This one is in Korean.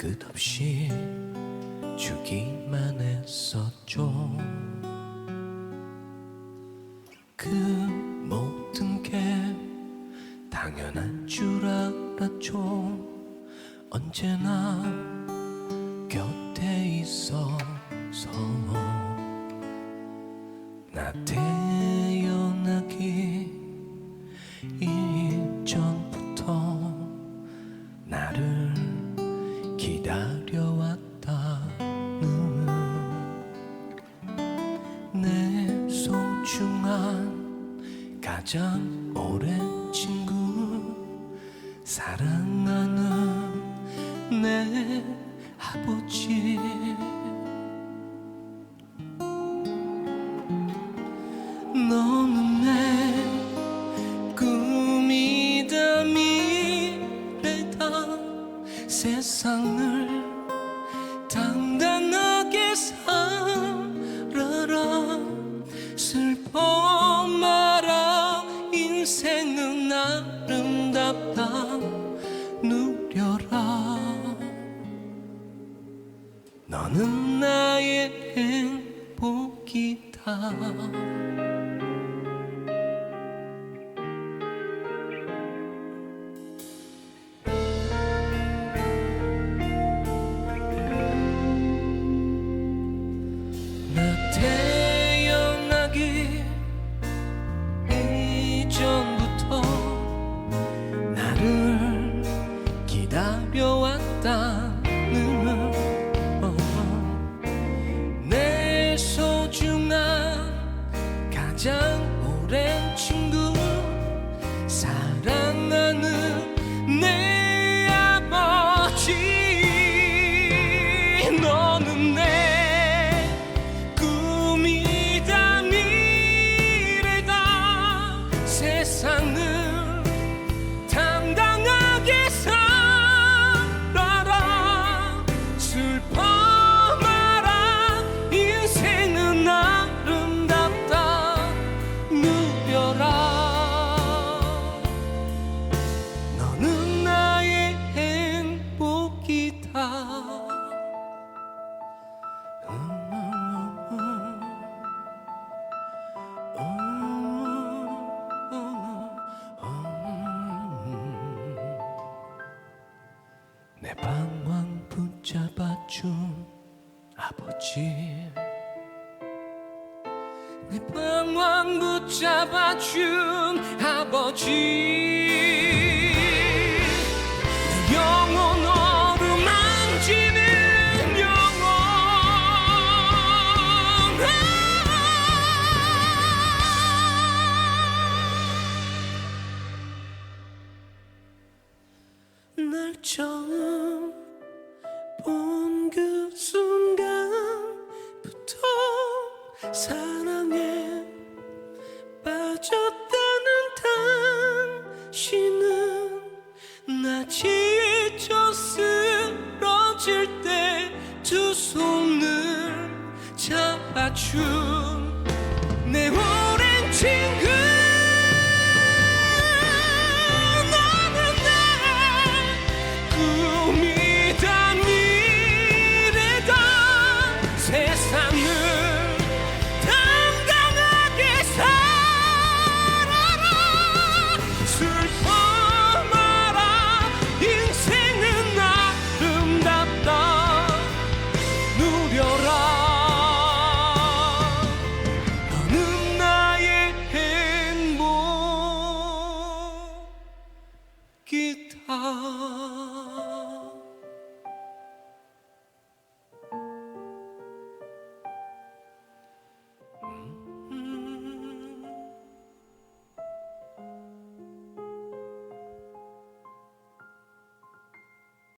끝없이 주기만 했었죠. 그 모든 게 당연한 줄 알았죠. 언제나 곁에 있어서 나한테 기다려왔다는 내 소중한 가장 오랜 친구 사랑하는 내 아버지 세상을 당당하게 살아라. 슬퍼 마라 인생은 아름답다. 누려라. 너는 나의 행복이다 내 방황 붙잡아준 아버지. 내 방황 붙잡아준 아버지 날 처음 본 그 순간부터 사랑에 빠졌다는 당신은 나 지쳐 쓰러질 때 두 손을 잡아준 내 오랜 친구. 기타.